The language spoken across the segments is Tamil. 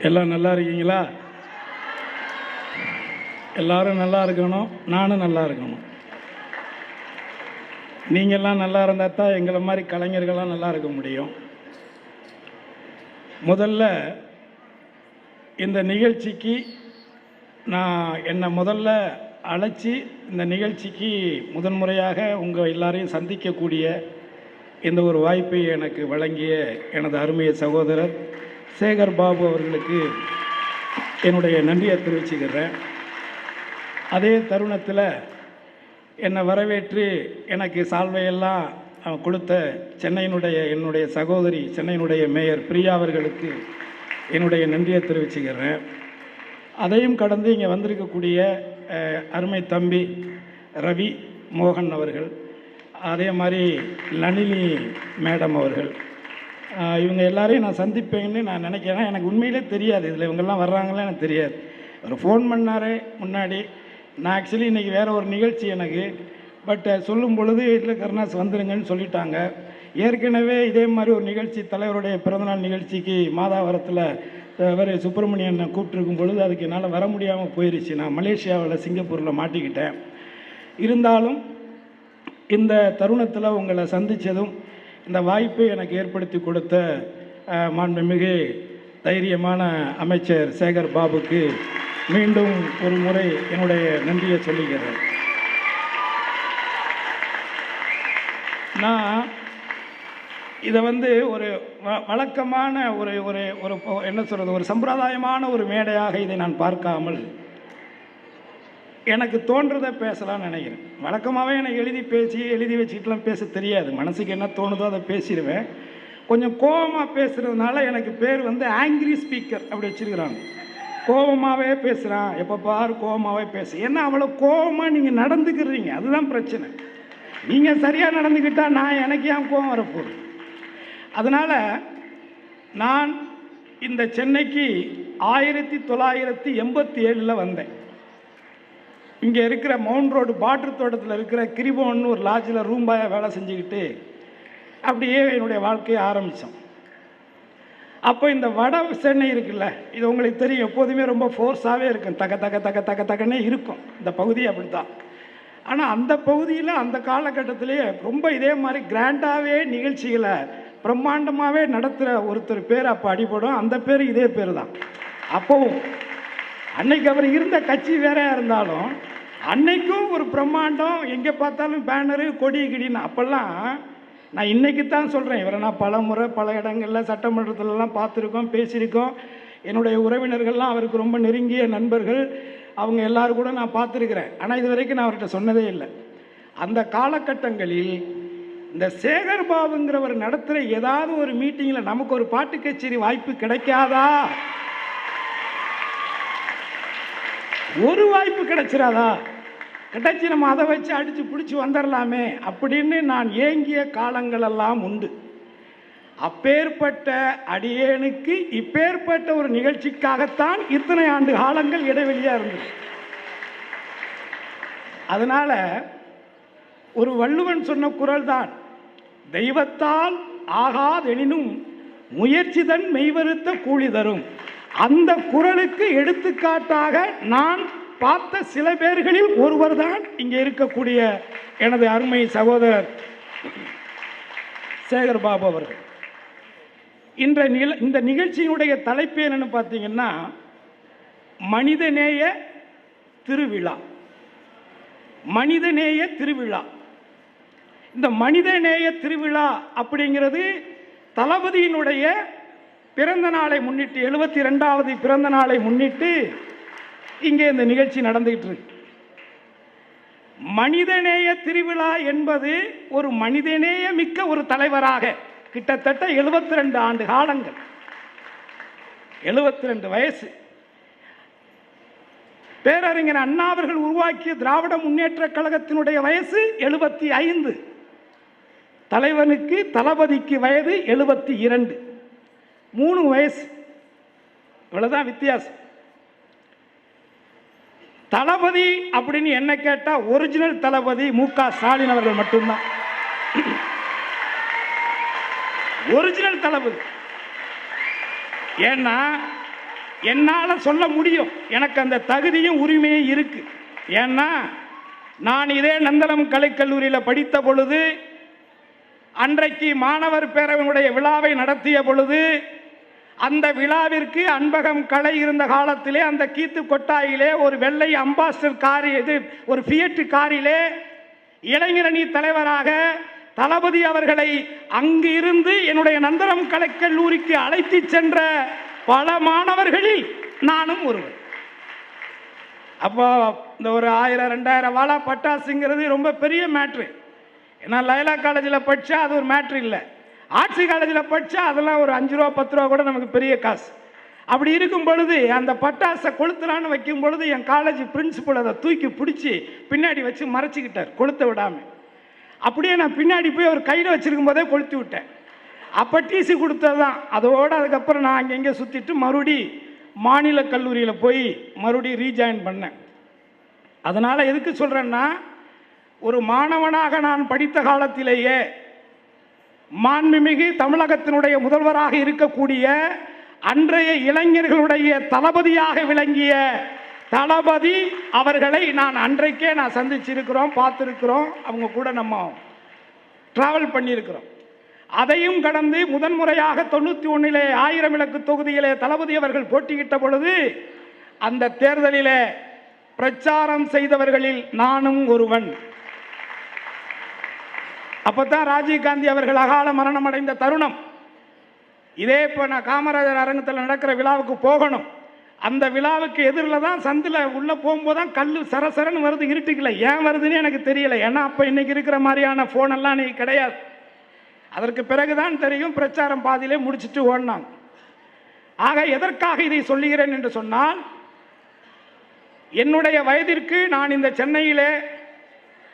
எல்லாம் நல்லா இருக்கீங்களா? எல்லாரும் நல்லா இருக்கணும் நானும் நல்லா இருக்கணும். நீங்கள்லாம் நல்லா இருந்தால் தான் எங்களை மாதிரி கலைஞர்கள்லாம் நல்லா இருக்க முடியும். முதல்ல இந்த நிகழ்ச்சிக்கு நான் என்னை முதல்ல அழைச்சி இந்த நிகழ்ச்சிக்கு முதன்முறையாக உங்கள் எல்லாரையும் சந்திக்கக்கூடிய இந்த ஒரு வாய்ப்பை எனக்கு வழங்கிய எனது அருமைய சகோதரர் சேகர் பாபு அவர்களுக்கு என்னுடைய நன்றியை தெரிவிச்சுக்கிறேன். அதே தருணத்தில் என்னை வரவேற்று எனக்கு சால்வையெல்லாம் கொடுத்த சென்னையினுடைய என்னுடைய சகோதரி சென்னையினுடைய மேயர் பிரியா அவர்களுக்கு என்னுடைய நன்றியை தெரிவிச்சுக்கிறேன். அதையும் கடந்து இங்கே வந்திருக்கக்கூடிய அருமை தம்பி ரவி மோகன் அவர்கள் அதே மாதிரி லனினி மேடம் அவர்கள் இவங்க எல்லாரையும் நான் சந்திப்பேன்னு நான் நினைக்கிறேன். எனக்கு உண்மையிலே தெரியாது. இதில் இவங்கெல்லாம் வர்றாங்களே எனக்கு தெரியாது. அவர் ஃபோன் பண்ணார் முன்னாடி. நான் ஆக்சுவலி இன்றைக்கி வேறு ஒரு நிகழ்ச்சி எனக்கு. பட் சொல்லும் பொழுது இதில் கருணாஸ் வந்துருங்கன்னு சொல்லிட்டாங்க. ஏற்கனவே இதே மாதிரி ஒரு நிகழ்ச்சி தலைவருடைய பிறந்தநாள் நிகழ்ச்சிக்கு மாதாவரத்தில் அவர் சுப்பிரமணியன் கூப்பிட்டுருக்கும் பொழுது அதுக்கு என்னால் வர முடியாமல் போயிருச்சு. நான் மலேசியாவில் சிங்கப்பூரில் மாட்டிக்கிட்டேன். இருந்தாலும் இந்த தருணத்தில் உங்களை சந்தித்ததும் இந்த வாய்ப்பை எனக்கு ஏற்படுத்தி கொடுத்த மாண்புமிகு தைரியமான அமைச்சர் சேகர் பாபுக்கு மீண்டும் ஒரு முறை என்னுடைய நன்றியை சொல்லுகிறேன். நான் இதை வந்து ஒரு வ- வழக்கமான ஒரு ஒரு ஒரு என்ன சொல்கிறது ஒரு சம்பிரதாயமான ஒரு மேடையாக இதை நான் பார்க்காமல் எனக்கு தோன்றதை பேசலாம்னு நினைக்கிறேன். வழக்கமாகவே எனக்கு எழுதி பேசி எழுதி வச்சுக்கிட்டுலாம் பேச தெரியாது. மனசுக்கு என்ன தோணுதோ அதை பேசிடுவேன். கொஞ்சம் கோபமாக பேசுகிறதுனால எனக்கு பேர் வந்து ஆங்கிரி ஸ்பீக்கர் அப்படி வச்சுருக்கிறாங்க. கோபமாகவே பேசுகிறான் எப்போ பாரு கோபமாகவே பேசு. ஏன்னா அவ்வளோ கோபமாக நீங்கள் நடந்துக்கிறீங்க? அதுதான் பிரச்சனை. நீங்கள் சரியாக நடந்துக்கிட்டால் நான் எனக்கு ஏன் கோபம் வரப்போகுது? அதனால் நான் இந்த சென்னைக்கு ஆயிரத்தி தொள்ளாயிரத்தி எண்பத்தி ஏழில் வந்தேன். இங்கே இருக்கிற மவுண்ட் ரோடு பாட்ரு தோட்டத்தில் இருக்கிற கிரிபோன்னு ஒரு லாட்ஜில் ரூம் பாயாக வேலை செஞ்சுக்கிட்டு அப்படியே என்னுடைய வாழ்க்கையை ஆரம்பித்தோம் அப்போ இந்த வட சென்னை இருக்குல்ல இது உங்களுக்கு தெரியும் எப்போதுமே ரொம்ப ஃபோர்ஸாகவே இருக்கும். தக தக தக தக்க தகனே இருக்கும். இந்த பகுதி அப்படி தான் ஆனால் அந்த பகுதியில் அந்த காலகட்டத்திலேயே ரொம்ப இதே மாதிரி கிராண்டாகவே நிகழ்ச்சிகளை பிரம்மாண்டமாகவே நடத்துகிற ஒருத்தர் பேர் அப்போ அடிபடும். அந்த பேர் இதே பேர் தான் அப்போவும் அன்னைக்கு அவர் இருந்த கட்சி வேறையாக இருந்தாலும் அன்னைக்கும் ஒரு பிரம்மாண்டம் எங்கே பார்த்தாலும் பேனரு கொடி கிடின்னு அப்போல்லாம் நான் இன்னைக்கு தான் சொல்கிறேன் இவரை நான் பல முறை பல இடங்களில் சட்டமன்றத்திலலாம் பார்த்துருக்கோம் பேசியிருக்கோம். என்னுடைய உறவினர்கள்லாம் அவருக்கு ரொம்ப நெருங்கிய நண்பர்கள். அவங்க எல்லாரும் கூட நான் பார்த்துருக்குறேன். ஆனால் இது வரைக்கும் நான் அவர்கிட்ட சொன்னதே இல்லை. அந்த காலகட்டங்களில் இந்த சேகர் பாபுங்கிறவர் நடத்துகிற ஏதாவது ஒரு மீட்டிங்கில் நமக்கு ஒரு பாட்டு கச்சேரி வாய்ப்பு கிடைக்காதா? ஒரு வாய்ப்பு கிடைச்சிராதா? கிடைச்சி நம்ம அதை வச்சு அடித்து பிடிச்சி வந்துடலாமே அப்படின்னு நான் ஏங்கிய காலங்களெல்லாம் உண்டு. அப்பேற்பட்ட அடியேனுக்கு இப்பேற்பட்ட ஒரு நிகழ்ச்சிக்காகத்தான் இத்தனை ஆண்டு காலங்கள் இடைவெளியாக இருந்தது. அதனால் ஒரு வள்ளுவன் சொன்ன குரல் தான் தெய்வத்தால் ஆகாதெனினும் முயற்சிதன் மெய்வருத்த கூலி தரும். அந்த குரலுக்கு எடுத்துக்காட்டாக நான் பார்த்த சில பேர்களில் ஒருவர் தான் இங்கே இருக்கக்கூடிய எனது அருமை சகோதரர் சேகர் பாபு அவர்கள். இன்ற நில இந்த நிகழ்ச்சியினுடைய தலைப்பு என்னன்னு பார்த்தீங்கன்னா மனிதநேய திருவிழா. மனிதநேய திருவிழா. இந்த மனிதநேய திருவிழா அப்படிங்கிறது தளபதியினுடைய பிறந்த நாளை முன்னிட்டு எழுபத்தி ரெண்டாவது பிறந்த நாளை முன்னிட்டு இங்கே இந்த நிகழ்ச்சி நடந்துகிட்டு இருக்கு. மனிதநேய திருவிழா என்பது ஒரு மனிதநேய மிக்க ஒரு தலைவராக கிட்டத்தட்ட 72 ரெண்டு ஆண்டு காலங்கள். 72 ரெண்டு வயசு. பேரறிஞர் அண்ணா அவர்கள் உருவாக்கிய திராவிட முன்னேற்ற கழகத்தினுடைய வயசு எழுபத்தி ஐந்து. தலைவனுக்கு தளபதிக்கு வயது எழுபத்தி இரண்டு. மூணு வயசு. இவ்வளோதான் வித்தியாசம். தளபதி அப்படின்னு என்ன கேட்டால் ஒரிஜினல் தளபதி மு க ஸ்டாலின் அவர்கள் மட்டும்தான். ஒரிஜினல் தளபதி. ஏன்னா என்னால் சொல்ல முடியும். எனக்கு அந்த தகுதியும் உரிமையும் இருக்கு. ஏன்னா நான் இதே நந்தனம் கலைக்கல்லூரியில் படித்த பொழுது அன்றைக்கு மாணவர் பேரவனுடைய விழாவை நடத்திய பொழுது அந்த விழாவிற்கு அன்பகம் கலை இருந்த காலத்திலே அந்த கீத்து கொட்டாயிலே ஒரு வெள்ளை அம்பாஸ்டர் காரி இது ஒரு ஃபியட்டு காரிலே இளைஞரணி தலைவராக தளபதி அவர்களை அங்கு இருந்து என்னுடைய நந்தனம் கலைக்கல்லூரிக்கு அழைத்து சென்ற பல மாணவர்களில் நானும் ஒருவர். அப்போ இந்த ஒரு ஆயிரம் ரெண்டாயிரம் வாழா பட்டாசுங்கிறது ரொம்ப பெரிய மேட்ரு ஏன்னா லைலா காலேஜில் படித்தா அது ஒரு மேட்ரு இல்லை. ஆர்ட்ஸ் காலேஜில் படித்தா அதெல்லாம் ஒரு அஞ்சு ரூபா பத்து ரூபா கூட நமக்கு பெரிய காசு. அப்படி இருக்கும் பொழுது அந்த பட்டாசை கொளுத்துலான்னு வைக்கும் பொழுது என் காலேஜ் பிரின்சிபல் அதை தூக்கி பிடிச்சி பின்னாடி வச்சு மறைச்சிக்கிட்டார் கொளுத்த விடாமல் அப்படியே நான் பின்னாடி போய் ஒரு கையில் வச்சுருக்கும் போதே கொளுத்தி விட்டேன். அப்போ டிசி கொடுத்தது தான். அதோடு அதுக்கப்புறம் நான் அங்கங்கே சுற்றிட்டு மறுபடி மாநில கல்லூரியில் போய் மறுபடி ரீஜாயின் பண்ணேன். அதனால் எதுக்கு சொல்கிறேன்னா ஒரு மாணவனாக நான் படித்த காலத்திலேயே மாண்புமிகு தமிழகத்தினுடைய முதல்வராக இருக்கக்கூடிய அன்றைய இளைஞர்களுடைய தளபதியாக விளங்கிய தளபதி அவர்களை நான் அன்றைக்கே நான் சந்திச்சிருக்கிறோம் பார்த்துருக்கிறோம். அவங்க கூட நம்ம ட்ராவல் பண்ணியிருக்கிறோம். அதையும் கடந்து முதன்முறையாக தொண்ணூற்றி ஒன்றிலே ஆயிரம் விளக்கு தொகுதியிலே தளபதி அவர்கள் போட்டியிட்ட பொழுது அந்த தேர்தலிலே பிரச்சாரம் செய்தவர்களில் நானும் ஒருவன். அப்பதான் ராஜீவ்காந்தி அவர்கள் அகால மரணம் அடைந்த தருணம். இதே இப்போ நான் காமராஜர் அரங்கத்தில் நடக்கிற விழாவுக்கு போகணும். அந்த விழாவுக்கு எதிரில் தான் சந்தில் உள்ளே போகும்போது தான் கல் சரசரன்னு வருது இருட்டுக்கல. ஏன் வருதுன்னு எனக்கு தெரியல. ஏன்னா அப்போ இன்றைக்கி இருக்கிற மாதிரியான ஃபோனெல்லாம் இன்னைக்கு கிடையாது. அதற்கு பிறகுதான் தெரியும் பிரச்சாரம் பாதியிலே முடிச்சுட்டு ஓடினாங்க. ஆக எதற்காக இதை சொல்லுகிறேன் என்று சொன்னால் என்னுடைய வயதிற்கு நான் இந்த சென்னையிலே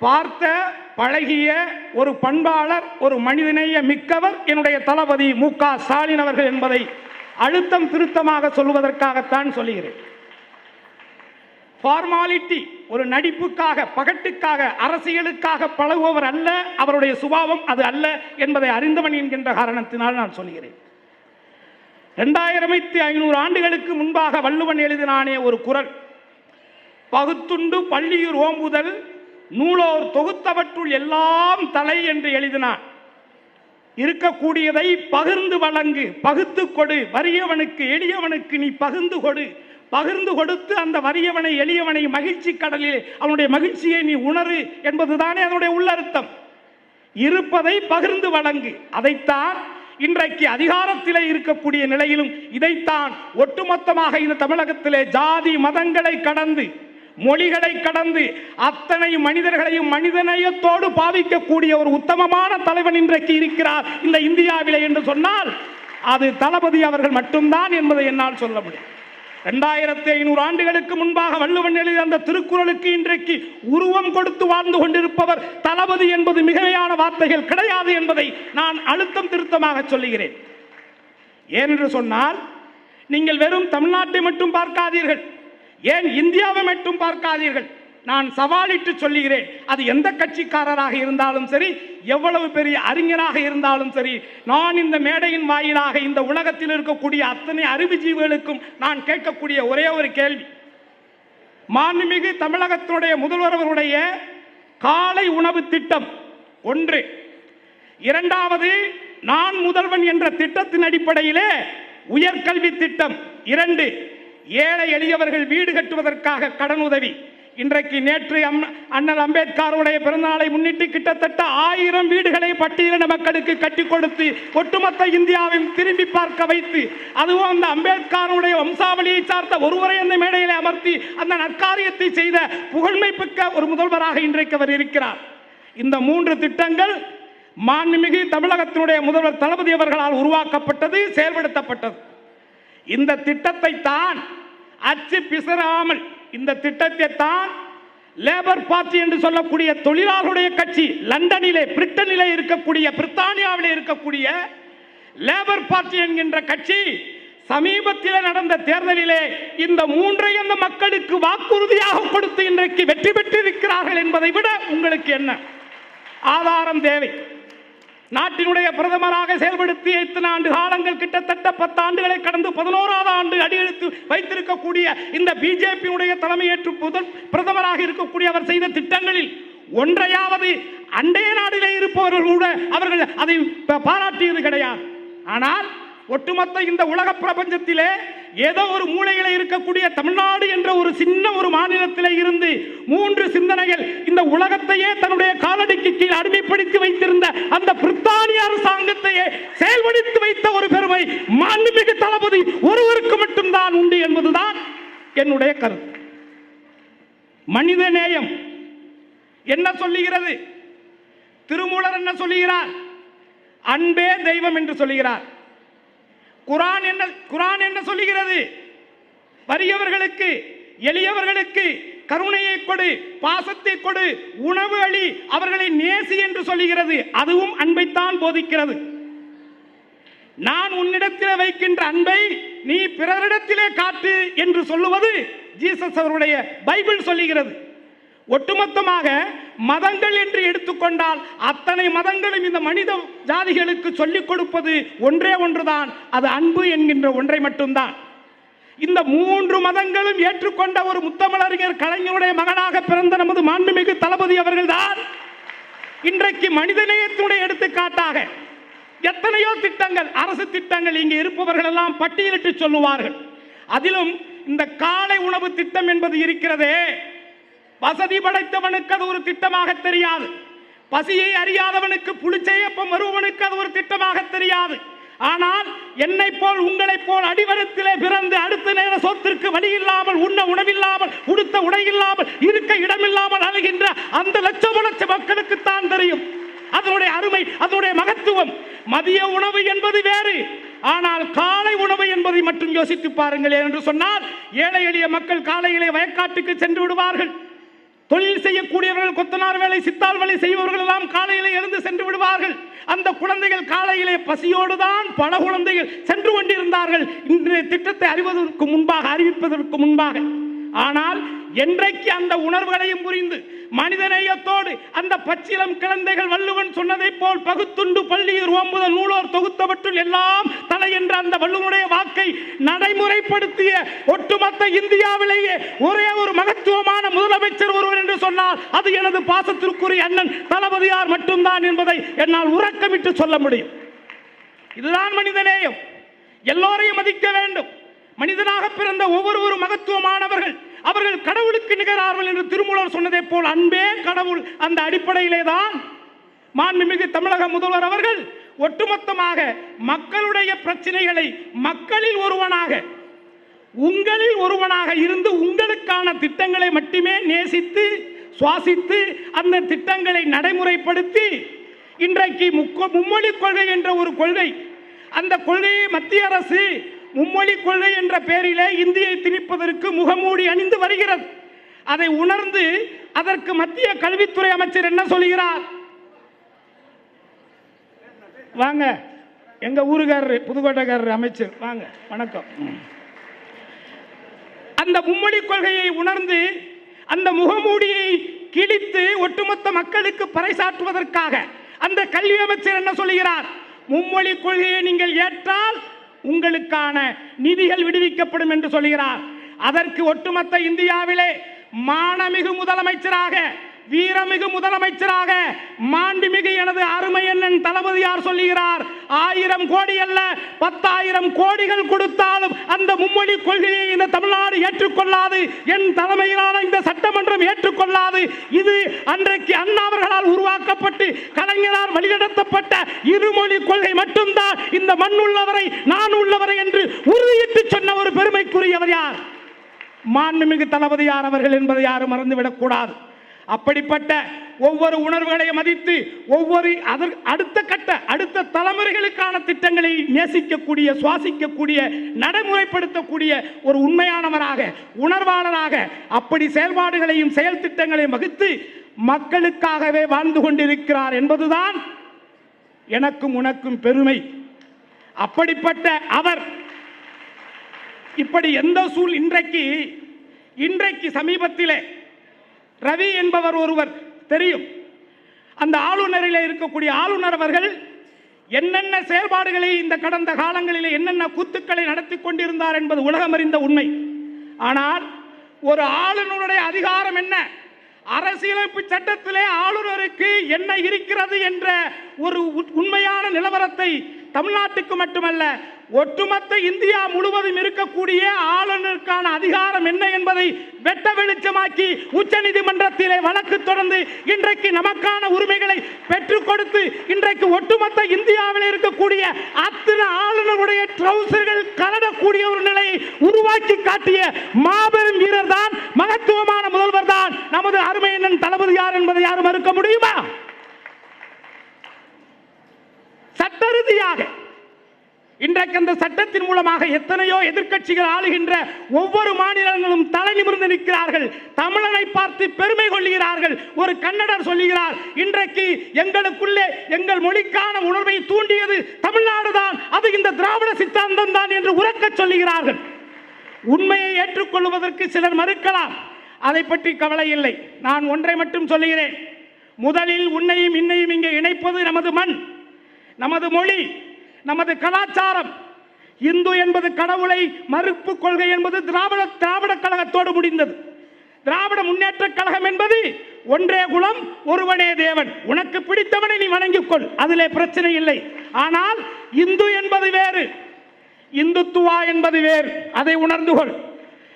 பார்த்த பழகிய ஒரு பண்பாளர் ஒரு மனிதநேய மிக்கவர் என்னுடைய தளபதி மு. க. ஸ்டாலின் அவர்கள் என்பதை அழுத்தம் திருத்தமாக சொல்வதற்காகத்தான் சொல்லுகிறேன். ஃபார்மாலிட்டி ஒரு நடிப்புக்காக பகட்டுக்காக அரசியலுக்காக பழகுபவர் அல்ல அவருடைய சுபாவம் அது அல்ல என்பதை அறிந்தவன் என்கின்ற காரணத்தினால் நான் சொல்கிறேன் ரெண்டாயிரத்தி ஐநூறு ஆண்டுகளுக்கு முன்பாக வள்ளுவன் எழுதினானே ஒரு குரல் பகுத்துண்டு பள்ளியூர் ஓம்புதல் நூலோர் தொகுத்தவற்றுள் எல்லாம் தலை என்று எழுதினான். இருக்கக்கூடியதை பகிர்ந்து வழங்கு பகுத்து கொடு. வறியவனுக்கு எளியவனுக்கு நீ பகிர்ந்து கொடு. பகிர்ந்து கொடுத்து அந்த வறியவனை எளியவனை மகிழ்ச்சி கடலில் அவனுடைய மகிழ்ச்சியை நீ உணரு என்பதுதானே அதனுடைய உள்ளர்த்தம். இருப்பதை பகிர்ந்து வழங்கு. அதைத்தான் இன்றைக்கு அதிகாரத்திலே இருக்கக்கூடிய நிலையிலும் இதைத்தான் ஒட்டுமொத்தமாக இந்த தமிழகத்திலே ஜாதி மதங்களை கடந்து மொழிகளை கடந்து அத்தனை மனிதர்களையும் மனிதநேயத்தோடு பாவிக்கக்கூடிய ஒரு உத்தமமான தலைவன் இன்றைக்கு இருக்கிறார் இந்த இந்தியாவிலே என்று சொன்னால் அது தளபதி அவர்கள் மட்டும்தான் என்பதை என்னால் சொல்ல முடியும். ரெண்டாயிரத்தி ஐநூறு ஆண்டுகளுக்கு முன்பாக வள்ளுவன் எழுதிய அந்த திருக்குறளுக்கு இன்றைக்கு உருவம் கொடுத்து வாழ்ந்து கொண்டிருப்பவர் தளபதி என்பது மிகையான வார்த்தைகள் கிடையாது என்பதை நான் அழுத்தம் திருத்தமாக சொல்லுகிறேன். ஏனென்று சொன்னால் நீங்கள் வெறும் தமிழ்நாட்டை மட்டும் பார்க்காதீர்கள். ஏன் இந்தியாவை மட்டும் பார்க்காதீர்கள்? நான் சவாலிட்டு சொல்லுகிறேன். அது எந்த கட்சிக்காரராக இருந்தாலும் சரி எவ்வளவு பெரிய அறிஞராக இருந்தாலும் சரி நான் இந்த மேடையின் வாயிலாக இந்த உலகத்தில் இருக்கக்கூடிய அத்தனை அறிவுஜீவிகளுக்கும் நான் கேட்கக்கூடிய ஒரே ஒரு கேள்வி. மாண்புமிகு தமிழகத்தினுடைய முதல்வர் அவருடைய காலை உணவு திட்டம் ஒன்று. இரண்டாவது நான் முதல்வன் என்ற திட்டத்தின் அடிப்படையிலே உயர்கல்வி திட்டம் இரண்டு. ஏழை எளியவர்கள் வீடு கட்டுவதற்காக கடன் உதவி. இன்றைக்கு நேற்று அம்- அண்ணல் அம்பேத்கருடைய பிறந்தநாளை முன்னிட்டு கிட்டத்தட்ட ஆயிரம் வீடுகளை பட்டியலின மக்களுக்கு கட்டி கொடுத்து ஒட்டுமொத்த இந்தியாவையும் திரும்பி பார்க்க வைத்து அதுவும் அந்த அம்பேத்கருடைய வம்சாவளியை சார்ந்த ஒருவரை அந்த மேடையில் அமர்த்தி அந்த நற்காரியத்தை செய்த புகழ்மை ஒரு முதல்வராக இன்றைக்கு அவர் இருக்கிறார். இந்த மூன்று திட்டங்கள் மாண்புமிகு தமிழகத்தினுடைய முதல்வர் தளபதி அவர்களால் உருவாக்கப்பட்டது செயல்படுத்தப்பட்டது. இந்த திட்டத்தை தான் அச்சு பிசராமல் இந்த திட்டத்தை தான் லேபர் பார்ட்டி என்று சொல்லக்கூடிய தொழிலாளருடைய கட்சி லண்டனிலே பிரிட்டனிலே இருக்கக்கூடிய பிரித்தானியாவிலே இருக்கக்கூடிய லேபர் பார்ட்டி என்கின்ற கட்சி சமீபத்தில் நடந்த தேர்தலிலே இந்த மூன்றை அந்த மக்களுக்கு வாக்குறுதியாக கொடுத்து இன்றைக்கு வெற்றி பெற்றிருக்கிறார்கள் என்பதை விட உங்களுக்கு என்ன? ஆதாரம் தேவை. நாட்டினுடைய பிரதமராக செயல்படுத்திய இத்தனை ஆண்டு காலங்கள் கிட்டத்தட்ட பத்து ஆண்டுகளை கடந்து பதினோராவது ஆண்டு அடியெடுத்து வைத்திருக்கக்கூடிய இந்த பிஜேபியுடைய தலைமையேற்று முதல் பிரதமராக இருக்கக்கூடிய அவர் செய்த திட்டங்களில் ஒன்றையாவது அண்டைய நாடுகளில் இருப்பவர்கள் கூட அவர்கள் அதை ப- பாராட்டியது கிடையாது. ஆனால் ஒட்டுமொத்த இந்த உலக பிரபஞ்சத்திலே ஏதோ ஒரு மூலையில் இருக்கக்கூடிய தமிழ்நாடு என்ற ஒரு சின்ன ஒரு மாநிலத்திலே இருந்து மூன்று சிந்தனைகள் இந்த உலகத்தையே தன்னுடைய காலடிக்கு கீழ் அடிமைப்படுத்தி வைத்திருந்த அரசாங்கத்தையே செயல்படுத்தி வைத்த ஒரு பெருமை மாண்புமிகு தளபதி ஒருவருக்கு மட்டும்தான் உண்டு என்பதுதான் என்னுடைய கருத்து. மனித நேயம் என்ன சொல்லுகிறது? திருமூலர் என்ன சொல்லுகிறார்? அன்பே தெய்வம் என்று சொல்லுகிறார். குரான் என்ன குரான் என்ன சொல்லுகிறது? வறியவர்களுக்கு எளியவர்களுக்கு கருணையை கொடு பாசத்தை கொடு உணவு அளி அவர்களை நேசி என்று சொல்லுகிறது. அதுவும் அன்பைத்தான் போதிக்கிறது. நான் உன்னிடத்திலே வைக்கின்ற அன்பை நீ பிறரிடத்திலே காட்டு என்று சொல்லுவது ஜீசஸ் அவருடைய பைபிள் சொல்லுகிறது. ஒட்டுமொத்தமாக மதங்கள் என்று எடுத்துக்கொண்டால் அத்தனை மதங்களும் இந்த மனித ஜாதிகளுக்கு சொல்லிக் கொடுப்பது ஒன்றே ஒன்றுதான். அது அன்பு என்கின்ற ஒன்றை மட்டும்தான். இந்த மூன்று மதங்களும் ஏற்றுக்கொண்ட ஒரு முத்தமிழறிஞர் கலைஞருடைய மகனாக பிறந்த நமது மாண்புமிகு தளபதி அவர்கள்தான். இன்றைக்கு மனிதநேயத்தினுடைய எடுத்துக்காட்டாக எத்தனையோ திட்டங்கள் அரசு திட்டங்கள் இங்கே இருப்பவர்கள் எல்லாம் பட்டியலிட்டு சொல்லுவார்கள். அதிலும் இந்த காலை உணவு திட்டம் என்பது இருக்கிறதே. வசதி படைத்தவனுக்கு அது ஒரு திட்டமாக தெரியாது. பசியை அறியாதவனுக்கு புளிச்சையப்பம் வருவனுக்கு அது ஒரு திட்டமாக தெரியாது. ஆனால் என்னை போல் உங்களைப் போல் அடிவரத்திலே பிறந்து அடுத்த நேர சொத்திற்கு வழி இல்லாமல் உண்ண உணவில்லாமல் உடுத்த உடையில்லாமல் இருக்க இடமில்லாமல் அழுகின்ற அந்த லட்சம் லட்ச மக்களுக்கு தான் தெரியும். அதனுடைய அருமை அதனுடைய மகத்துவம். மதிய உணவு என்பது வேறு. ஆனால் காலை உணவு என்பதை மட்டும் யோசித்து பாருங்கள் என்று சொன்னால் ஏழை எளிய மக்கள் காலையிலே வயக்காட்டுக்கு சென்று விடுவார்கள். தொழில் செய்யக்கூடியவர்கள் கொத்தனார் வேலை சித்தால் வேலை செய்பவர்கள் எல்லாம் காலையிலே எழுந்து சென்று விடுவார்கள். அந்த குழந்தைகள் காலையிலே பசியோடு தான் பல குழந்தைகள் சென்று கொண்டிருந்தார்கள். இன்றைய திட்டத்தை அறிவதற்கு முன்பாக அறிவிப்பதற்கு முன்பாக. ஆனால் என்றைக்கு அந்த உணர்வுகளையும் புரிந்து மனிதநேயத்தோடு அந்த பச்சிலம் குழந்தைகள் வள்ளுவன் சொன்னதைப் போல் பகுத்துண்டு பள்ளியூர் ஓம்புதல் நூலோர் தொகுத்தவற்றுள் எல்லாம் தலை என்ற அந்த வள்ளுவனுடைய வாக்கை நடைமுறைப்படுத்திய ஒட்டுமொத்த இந்தியாவிலேயே ஒரே ஒரு மகத்துவமான முதலமைச்சர் ஒருவர் என்று சொன்னால் அது எனது பாசத்திற்குரிய அண்ணன் தளபதியார் மட்டும்தான் என்பதை என்னால் உறக்கமிட்டு சொல்ல முடியும். இதுதான் மனிதநேயம். எல்லோரையும் மதிக்க வேண்டும். மனிதனாக பிறந்த ஒவ்வொரு மகத்துவமானவர்கள். அவர்கள் கடவுளுக்கு நிகரார்கள் என்று திருமூலர் சொன்னதைப் போல் அன்பே கடவுள் அந்த அடிப்படையிலே தான் மாண்புமிகு தமிழக முதல்வர் அவர்கள் ஒட்டுமொத்தமாக மக்களுடைய பிரச்சனைகளை மக்களில் ஒருவனாக உங்களில் ஒருவனாக இருந்து உங்களுக்கான திட்டங்களை மட்டுமே நேசித்து சுவாசித்து அந்த திட்டங்களை நடைமுறைப்படுத்தி இன்றைக்கு முக்கோ- மும்மொழி கொள்கை என்ற ஒரு கொள்கை அந்த கொள்கையை மத்திய அரசு மும்மொழி கொள்கை என்ற பெயரிலே இந்தியை திணிப்பதற்கு முகமூடி அணிந்து வருகிறது. அதை உணர்ந்து அதற்கு மத்திய கல்வித்துறை அமைச்சர் என்ன சொல்கிறார்? வாங்க. எங்க ஊருக்காரர் புதுக்கோட்டைக்காரர் அமைச்சர். வாங்க வணக்கம். அந்த மும்மொழி கொள்கையை உணர்ந்து அந்த முகமூடியை கிழித்து ஒட்டுமொத்த மக்களுக்கு பறைசாற்றுவதற்காக அந்த கல்வி அமைச்சர் என்ன சொல்கிறார்? மும்மொழி கொள்கையை நீங்கள் ஏற்றால் உங்களுக்கான நிதிகள் விடுவிக்கப்படும் என்று சொல்கிறார். அதற்கு ஒட்டுமொத்த இந்தியாவிலே மானமிகு முதலமைச்சராக வீரமிகு முதலமைச்சராக மாண்புமிகு எனது அருமை அண்ணன் தளபதியார் சொல்லுகிறார்? ஆயிரம் கோடி அல்ல பத்தாயிரம் கோடிகள் கொடுத்தாலும் அந்த மும்மொழி கொள்கையை இந்த தமிழ்நாடு ஏற்றுக்கொள்ளாது. என் தலைமையிலான இந்த சட்டமன்றம் ஏற்றுக்கொள்ளாது. இது அன்றைக்கு அண்ணா அவர்களால் உருவாக்கப்பட்டு கலைஞரால் வழிநடத்தப்பட்ட இருமொழி கொள்கை மட்டும்தான். இந்த மண் உள்ளவரை நான் உள்ளவரை என்று உறுதியிட்டு சொன்ன ஒரு பெருமைக்குரியவர் யார்? மாண்புமிகு தளபதியார் அவர்கள் என்பதை யாரும் மறந்துவிடக் கூடாது. அப்படிப்பட்ட ஒவ்வொரு உணர்வுகளையும் மதித்து ஒவ்வொரு அதற்கு அடுத்த கட்ட அடுத்த தலைமுறைகளுக்கான திட்டங்களை நேசிக்கக்கூடிய சுவாசிக்கக்கூடிய நடைமுறைப்படுத்தக்கூடிய ஒரு உண்மையானவராக உணர்வாளராக அப்படி செயல்பாடுகளையும் செயல் திட்டங்களையும் வகுத்து மக்களுக்காகவே வாழ்ந்து கொண்டிருக்கிறார் என்பதுதான் எனக்கும் உனக்கும் பெருமை. அப்படிப்பட்ட அவர் இப்படி எந்த சூழ் இன்றைக்கு இன்றைக்கு சமீபத்திலே ரவி என்பவர் ஒருவர் தெரியும். அந்த ஆளுநரில் இருக்கக்கூடிய ஆளுநர் அவர்கள் என்னென்ன செயல்பாடுகளை இந்த கடந்த காலங்களில் என்னென்ன கூத்துக்களை நடத்தி கொண்டிருந்தார் என்பது உலகம் அறிந்த உண்மை. ஆனால் ஒரு ஆளுநருடைய அதிகாரம் என்ன? அரசியலமைப்பு சட்டத்திலே ஆளுநருக்கு என்ன இருக்கிறது என்ற ஒரு உண்மையான நிலவரத்தை தமிழ்நாட்டுக்கு மட்டுமல்ல ஒட்டுமொத்த இந்தியா முழுவதும் இருக்கக்கூடிய ஆளுநருக்கான அதிகாரம் என்ன என்பதை வெட்ட வெளிச்சமாக்கி உச்சநீதிமன்றத்திலே வழக்கு தொடர்ந்து இன்றைக்கு நமக்கான உரிமைகளை பெற்றுக் கொடுத்து இன்றைக்கு ஒட்டுமொத்த இந்தியாவில் இருக்கக்கூடிய அத்தனை ஆளுநருடைய ட்ரௌசர்கள் கலடக்கூடிய ஒரு நிலையை உருவாக்கி காட்டிய மாபெரும் வீரர் தான் மகத்துவமான முதல்வர் தான் நமது அருமையினன் தளபதி யார் என்பதை யாரும் மறுக்க முடியுமா? சட்ட ரீதியாக இன்றைக்கு அந்த சட்டத்தின் மூலமாக எத்தனையோ எதிர்க்கட்சிகள் ஆளுகின்ற ஒவ்வொரு மாநிலங்களும் தலை நிமிர்ந்து நிற்கிறார்கள். தமிழனை பார்த்து பெருமை கொள்கிறார்கள் ஒரு கன்னடர் சொல்லுகிறார் இன்றைக்கு எங்களுக்குள்ளே எங்கள் மொழிக்கான உணர்வை தூண்டியது தமிழ்நாடு தான். அது இந்த திராவிட சித்தாந்தம் தான் என்று உறக்கச் சொல்லுகிறார்கள். உண்மையை ஏற்றுக்கொள்வதற்கு சிலர் மறுக்கலாம். அதை பற்றி கவலை இல்லை. நான் ஒன்றை மட்டும் சொல்லுகிறேன். முதலில் உன்னையும் இன்னையும் இங்கே இணைப்பது நமது மண் நமது மொழி. நமது கலாச்சாரம். இந்து என்பது கடவுளை மறுப்பு கொள்கை என்பது திராவிட திராவிட கழகத்தோடு முடிந்தது. திராவிட முன்னேற்ற கழகம் என்பது ஒன்றே குலம் ஒருவனே தேவன். உனக்கு பிடித்தவனை நீ வணங்கிக் கொள் அதிலே பிரச்சனை இல்லை. ஆனால் இந்து என்பது வேறு. இந்துத்துவா என்பது வேறு. அதை உணர்ந்து கொள்.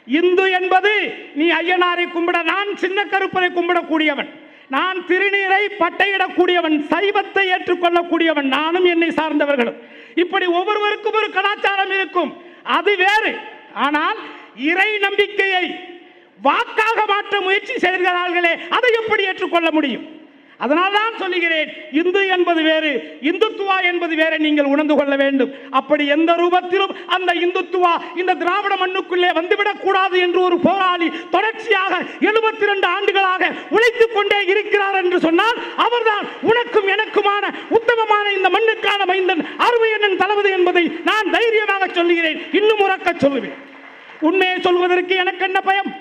இந்து என்பது நீ ஐயனாரை கும்பிட நான் சின்ன கருப்பரை கும்பிடக்கூடியவன். நான் திருநீரை பட்டையிடக்கூடியவன் சைவத்தை ஏற்றுக்கொள்ளக்கூடியவன் நானும் என்னை சார்ந்தவர்களும் இப்படி ஒவ்வொருவருக்கும் ஒரு கலாச்சாரம் இருக்கும். அது வேறு. ஆனால் இறை நம்பிக்கையை வாக்காக மாற்ற முயற்சி செய்கிறார்களே அதை எப்படி ஏற்றுக்கொள்ள முடியும்? அதனால் தான் சொல்லுகிறேன் இந்து என்பது வேறு இந்துத்துவா என்பது வேற நீங்கள் உணர்ந்து கொள்ள வேண்டும். அப்படி எந்த ரூபத்திலும் அந்த இந்துத்துவா இந்த திராவிட மண்ணுக்குள்ளே வந்துவிடக் கூடாது என்று ஒரு போராளி தொடர்ச்சியாக எழுபத்தி ரெண்டு ஆண்டுகளாக உழைத்துக் கொண்டே இருக்கிறார் என்று சொன்னால் அவர்தான் உனக்கும் எனக்குமான உத்தமமான இந்த மண்ணுக்கான மைந்தன் அருமையண்ணன் தளபதி என்பதை நான் தைரியமாக சொல்லுகிறேன். இன்னும் உறக்க சொல்லுவேன். உண்மையை சொல்வதற்கு எனக்கு என்ன பயம்?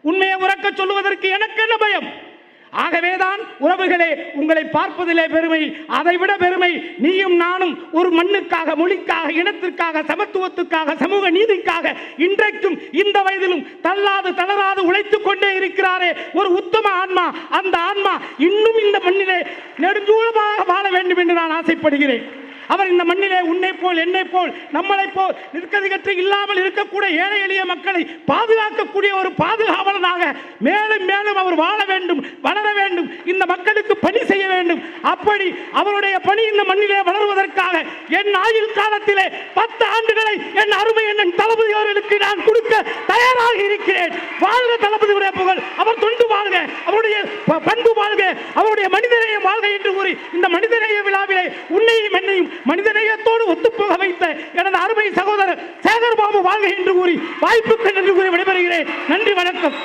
உண்மையை உறக்க சொல்லுவதற்கு எனக்கு என்ன பயம்? ஆகவேதான் உறவுகளே உங்களை பார்ப்பதிலே பெருமை அதைவிட பெருமை நீயும் நானும் ஒரு மண்ணுக்காக மொழிக்காக இனத்திற்காக சமத்துவத்துக்காக சமூக நீதிக்காக இன்றைக்கும் இந்த வயதிலும் தள்ளாது தளராது உழைத்துக் கொண்டே இருக்கிறாரே ஒரு உத்தம ஆன்மா. அந்த ஆன்மா இன்னும் இந்த மண்ணிலே நெடுஞ்சூழமாக வாழ வேண்டும் என்று நான் ஆசைப்படுகிறேன். அவர் இந்த மண்ணிலே உன்னை போல் என்னை போல் நம்மளை போல் நிற்கதிகற்று இல்லாமல் இருக்கக்கூடிய ஏழை எளிய மக்களை பாதுகாக்கக்கூடிய ஒரு பாதுகாவலனாக மேலும் மேலும் அவர் வாழ வேண்டும் வளர வேண்டும் இந்த மக்களுக்கு பணி செய்ய வேண்டும். அப்படி அவருடைய பணி இந்த மண்ணிலே வளருவதற்காக என் ஆயுள் காலத்திலே பத்து ஆண்டுகளை என் அருமை என் தளபதி அவர்களுக்கு நான் கொடுக்க தயாராக இருக்கிறேன். வாழ்க தளபதியுடைய புகழ். அவர் தொண்டு வாழ்க. அவருடைய பண்பு வாழ்க. அவருடைய மனிதநேயம் வாழ்க என்று கூறி இந்த மனிதநேய விழாவிலே உன்னையும் என்னையும் மனிதநேயத்தோடு ஒத்துப்போக வைத்த எனது அருமை சகோதரர் சேகர் பாபு வாழ்க என்று கூறி வாய்ப்புக்கு நன்றி கூறி விடைபெறுகிறேன். நன்றி வணக்கம்.